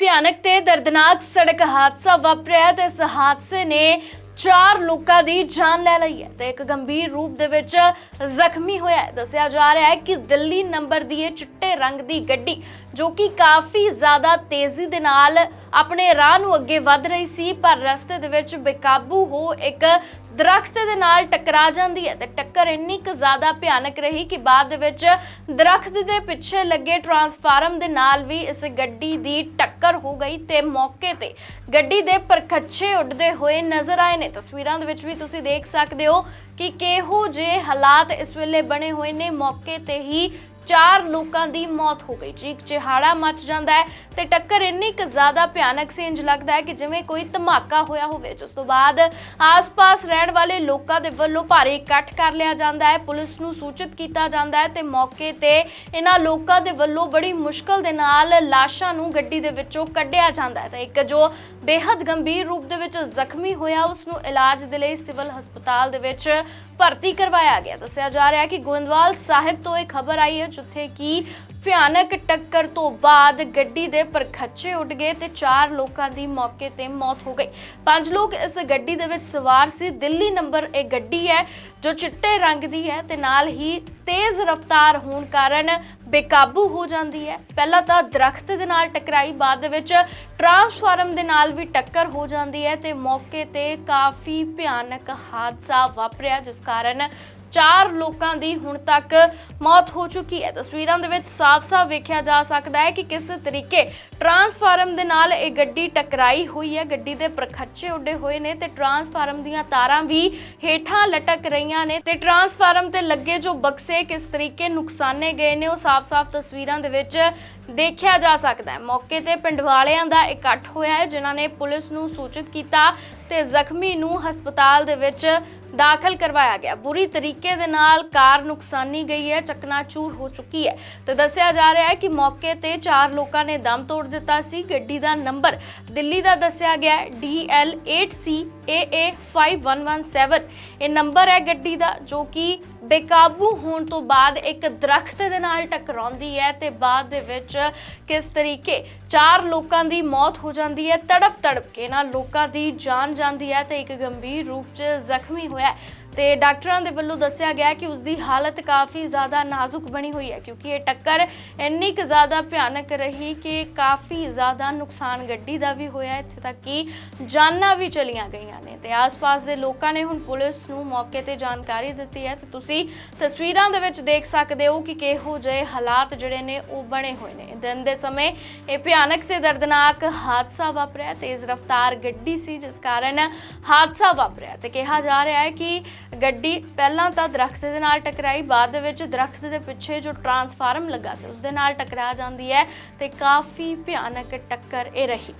ਭਿਆਨਕ ਤੇ ਦਰਦਨਾਕ ਸੜਕ ਹਾਦਸਾ ਵਾਪਰਿਆ ਤੇ ਇਸ ਹਾਦਸੇ ਨੇ ਚਾਰ ਲੋਕਾਂ ਦੀ ਜਾਨ ਲੈ ਲਈ ਹੈ ਤੇ ਇੱਕ ਗੰਭੀਰ ਰੂਪ ਦੇ ਵਿੱਚ ਜ਼ਖਮੀ ਹੋਇਆ ਹੈ। ਦੱਸਿਆ ਜਾ ਰਿਹਾ ਹੈ ਕਿ ਦਿੱਲੀ ਨੰਬਰ ਦੀ ਇਹ ਚਿੱਟੇ ਰੰਗ ਦੀ ਗੱਡੀ, ਜੋ ਕਿ ਕਾਫੀ ਜ਼ਿਆਦਾ ਤੇਜ਼ੀ ਦੇ ਨਾਲ ਆਪਣੇ ਰਾਹ ਨੂੰ ਅੱਗੇ ਵੱਧ ਰਹੀ ਸੀ, ਪਰ ਰਸਤੇ ਦੇ ਵਿੱਚ ਬੇਕਾਬੂ ਹੋ ਇੱਕ ਦਰਖਤ ਦੇ ਨਾਲ ਟਕਰਾ ਜਾਂਦੀ ਹੈ ਤੇ ਟੱਕਰ ਇੰਨੀ ਕੁ ਜ਼ਿਆਦਾ ਭਿਆਨਕ ਰਹੀ ਕਿ ਬਾਅਦ ਦੇ ਵਿੱਚ ਦਰਖਤ ਦੇ ਪਿੱਛੇ ਲੱਗੇ ਟਰਾਂਸਫਾਰਮ ਦੇ ਨਾਲ ਵੀ ਇਸ ਗੱਡੀ ਦੀ ਟੱਕਰ ਹੋ ਗਈ ਤੇ ਮੌਕੇ ਤੇ ਗੱਡੀ ਦੇ ਪਰਖੱਚੇ ਉੱਡਦੇ ਹੋਏ ਨਜ਼ਰ ਆਏ ਨੇ। ਤਸਵੀਰਾਂ ਦੇ ਵਿੱਚ ਵੀ ਤੁਸੀਂ ਦੇਖ ਸਕਦੇ ਹੋ ਕਿ ਕਿਹੋ ਜਿਹੇ ਹਾਲਾਤ ਇਸ ਵੇਲੇ ਬਣੇ ਹੋਏ ਨੇ। ਮੌਕੇ ਤੇ ਹੀ ਚਾਰ ਲੋਕਾਂ ਦੀ ਮੌਤ ਹੋ ਗਈ। ਚੀਕ ਚਿਹਾੜਾ ਮਚ ਜਾਂਦਾ ਹੈ ਤੇ ਟੱਕਰ ਇੰਨੀ ਕੁ ਜ਼ਿਆਦਾ ਭਿਆਨਕ ਸੀ, ਇੰਜ ਲੱਗਦਾ ਹੈ ਕਿ ਜਿਵੇਂ ਕੋਈ ਧਮਾਕਾ ਹੋਇਆ ਹੋਵੇ। ਜਿਸ ਤੋਂ ਬਾਅਦ ਆਸ-ਪਾਸ ਰਹਿਣ ਵਾਲੇ ਲੋਕਾਂ ਦੇ ਵੱਲੋਂ ਭਾਰੀ ਇਕੱਠ ਕਰ ਲਿਆ ਜਾਂਦਾ ਹੈ। ਪੁਲਿਸ ਨੂੰ ਸੂਚਿਤ ਕੀਤਾ ਜਾਂਦਾ ਹੈ ਤੇ ਮੌਕੇ ਤੇ ਇਹਨਾਂ ਲੋਕਾਂ ਦੇ ਵੱਲੋਂ ਬੜੀ ਮੁਸ਼ਕਲ ਦੇ ਨਾਲ ਲਾਸ਼ਾਂ ਨੂੰ ਗੱਡੀ ਦੇ ਵਿੱਚੋਂ ਕੱਢਿਆ ਜਾਂਦਾ ਹੈ। ਤਾਂ ਇੱਕ ਜੋ ਬੇहद ਗੰਭੀਰ ਰੂਪ ਦੇ ਵਿੱਚ ਜ਼ਖਮੀ ਹੋਇਆ, ਉਸ ਨੂੰ ਇਲਾਜ ਦੇ ਲਈ ਸਿਵਲ ਹਸਪਤਾਲ ਦੇ ਵਿੱਚ ਭਰਤੀ ਕਰਵਾਇਆ ਗਿਆ। ਦੱਸਿਆ ਜਾ ਰਿਹਾ ਹੈ ਕਿ ਗੋਇੰਦਵਾਲ ਸਾਹਿਬ ਤੋਂ ਇਹ ਖਬਰ ਆਈ ਹੈ ਜਿੱਥੇ ਕਿ ਭਿਆਨਕ ਟੱਕਰ ਤੋਂ ਬਾਅਦ ਗੱਡੀ ਦੇ ਪਰਖੱਚੇ ਉੱਡ ਗਏ ਤੇ ਚਾਰ ਲੋਕਾਂ ਦੀ ਮੌਕੇ ਤੇ ਮੌਤ ਹੋ ਗਈ। ਪੰਜ ਲੋਕ ਇਸ ਗੱਡੀ ਦੇ ਵਿੱਚ ਸਵਾਰ ਸੀ। ਦਿੱਲੀ ਨੰਬਰ ਇਹ ਗੱਡੀ ਹੈ ਜੋ ਚਿੱਟੇ ਰੰਗ ਦੀ ਹੈ ਤੇ ਨਾਲ ਹੀ ਤੇਜ਼ ਰਫ਼ਤਾਰ ਹੋਣ ਕਾਰਨ ਬੇਕਾਬੂ ਹੋ ਜਾਂਦੀ ਹੈ। ਪਹਿਲਾਂ ਤਾਂ ਦਰਖਤ ਦੇ ਨਾਲ ਟਕਰਾਈ, ਬਾਅਦ ਵਿੱਚ ਟਰਾਂਸਫਾਰਮ ਦੇ ਨਾਲ ਵੀ ਟੱਕਰ ਹੋ ਜਾਂਦੀ ਹੈ ਤੇ ਮੌਕੇ ਤੇ ਕਾਫੀ ਭਿਆਨਕ ਹਾਦਸਾ ਵਾਪਰਿਆ, ਜਿਸ ਕਾਰਨ ਚਾਰ ਲੋਕਾਂ ਦੀ ਹੁਣ ਤੱਕ ਮੌਤ ਹੋ ਚੁੱਕੀ ਹੈ। ਤਸਵੀਰਾਂ ਦੇ ਵਿੱਚ ਸਾਫ਼-ਸਾਫ਼ ਵੇਖਿਆ ਜਾ ਸਕਦਾ ਹੈ ਕਿ ਕਿਸ ਤਰੀਕੇ ਟਰਾਂਸਫਾਰਮ ਦੇ ਨਾਲ ਇਹ ਗੱਡੀ ਟਕਰਾਈ ਹੋਈ ਹੈ। ਗੱਡੀ ਦੇ ਪ੍ਰਖੱਚੇ ਉੱਡੇ ਹੋਏ ਨੇ ਤੇ ਟਰਾਂਸਫਾਰਮ ਦੀਆਂ ਤਾਰਾਂ ਵੀ ਹੇਠਾਂ ਲਟਕ ਰਹੀਆਂ ਨੇ ਤੇ ਟਰਾਂਸਫਾਰਮ ਤੇ ਲੱਗੇ ਜੋ ਬਕਸੇ ਕਿਸ ਤਰੀਕੇ ਨੁਕਸਾਨੇ ਗਏ ਨੇ, ਉਹ ਸਾਫ਼-ਸਾਫ਼ ਤਸਵੀਰਾਂ ਦੇ ਵਿੱਚ ਦੇਖਿਆ ਜਾ ਸਕਦਾ ਹੈ। ਮੌਕੇ ਤੇ ਪਿੰਡ ਵਾਲਿਆਂ ਦਾ ਇਕੱਠ ਹੋਇਆ ਹੈ, ਜਿਨ੍ਹਾਂ ਨੇ ਪੁਲਿਸ ਨੂੰ ਸੂਚਿਤ ਕੀਤਾ ਤੇ ਜ਼ਖਮੀ ਨੂੰ ਹਸਪਤਾਲ ਦੇ ਵਿੱਚ ਦਾਖਲ ਕਰਵਾਇਆ ਗਿਆ। ਬੁਰੀ ਤਰੀਕੇ ਦੇ ਨਾਲ ਕਾਰ ਨੁਕਸਾਨੀ ਗਈ ਹੈ, ਚਕਨਾਚੂਰ ਹੋ ਚੁੱਕੀ ਹੈ। ਤੇ ਦੱਸਿਆ ਜਾ ਰਿਹਾ ਹੈ ਕਿ ਮੌਕੇ ਤੇ ਚਾਰ ਲੋਕਾਂ ਨੇ ਦਮ ਤੋੜ ਦਿੱਤਾ ਸੀ। ਗੱਡੀ ਦਾ ਨੰਬਰ ਦਿੱਲੀ ਦਾ ਦੱਸਿਆ ਗਿਆ ਹੈ। DL8CAA5117 ਇਹ ਨੰਬਰ ਹੈ ਗੱਡੀ ਦਾ, ਜੋ ਕਿ ਬੇਕਾਬੂ ਹੋਣ ਤੋਂ ਬਾਅਦ ਇੱਕ ਦਰਖਤ ਦੇ ਨਾਲ ਟਕਰਾਉਂਦੀ ਹੈ ਤੇ ਬਾਅਦ ਦੇ ਵਿੱਚ ਕਿਸ ਤਰੀਕੇ ਚਾਰ ਲੋਕਾਂ ਦੀ ਮੌਤ ਹੋ ਜਾਂਦੀ ਹੈ ਤੜਪ ਤੜਪ ਕੇ ਨਾ ਲੋਕਾਂ ਦੀ ਜਾਨ ਜਾਂਦੀ ਹੈ ਤੇ ਇੱਕ ਗੰਭੀਰ ਰੂਪ 'ਚ ਜ਼ਖਮੀ ਹੋਇਆ ਤੇ ਡਾਕਟਰਾਂ ਦੇ ਵੱਲੋਂ ਦੱਸਿਆ ਗਿਆ ਕਿ ਉਸ ਦੀ ਹਾਲਤ ਕਾਫੀ ਜ਼ਿਆਦਾ ਨਾਜ਼ੁਕ ਬਣੀ ਹੋਈ ਹੈ, ਕਿਉਂਕਿ ਇਹ ਟੱਕਰ ਇੰਨੀ ਕੁ ਜ਼ਿਆਦਾ ਭਿਆਨਕ ਰਹੀ ਕਿ ਕਾਫੀ ਜ਼ਿਆਦਾ ਨੁਕਸਾਨ ਗੱਡੀ ਦਾ ਵੀ ਹੋਇਆ, ਇੱਥੇ ਤੱਕ ਕਿ ਜਾਨਾਂ ਵੀ ਚਲੀਆਂ ਗਈਆਂ ਨੇ। ਤੇ ਆਸ-ਪਾਸ ਦੇ ਲੋਕਾਂ ਨੇ ਹੁਣ ਪੁਲਿਸ ਨੂੰ ਮੌਕੇ ਤੇ ਜਾਣਕਾਰੀ ਦਿੱਤੀ ਹੈ। ਤੇ ਤੁਸੀਂ ਤਸਵੀਰਾਂ ਦੇ ਵਿੱਚ ਦੇਖ ਸਕਦੇ ਹੋ ਕਿ ਕਿਹੋ ਜਿਹੇ ਹਾਲਾਤ ਜਿਹੜੇ ਨੇ ਉਹ ਬਣੇ ਹੋਏ ਨੇ। ਦਿਨ ਦੇ ਸਮੇਂ ਇਹ ਭਿਆਨਕ ਤੇ ਦਰਦਨਾਕ ਹਾਦਸਾ ਵਾਪਰਿਆ, ਤੇਜ਼ ਰਫ਼ਤਾਰ ਗੱਡੀ ਸੀ, ਜਿਸ ਕਾਰਨ ਹਾਦਸਾ ਵਾਪਰਿਆ। ਤੇ ਕਿਹਾ ਜਾ ਰਿਹਾ ਹੈ ਕਿ ਗੱਡੀ ਪਹਿਲਾਂ ਤਾਂ ਦਰਖਤ ਦੇ ਨਾਲ ਟਕਰਾਈ, ਬਾਅਦ ਦੇ ਵਿੱਚ ਦਰਖਤ ਦੇ ਪਿੱਛੇ ਜੋ ਟਰਾਂਸਫਾਰਮ ਲੱਗਾ ਸੀ, ਉਸ ਦੇ ਨਾਲ ਟਕਰਾ ਜਾਂਦੀ ਹੈ ਤੇ ਕਾਫੀ ਭਿਆਨਕ ਟੱਕਰ ਇਹ ਰਹੀ।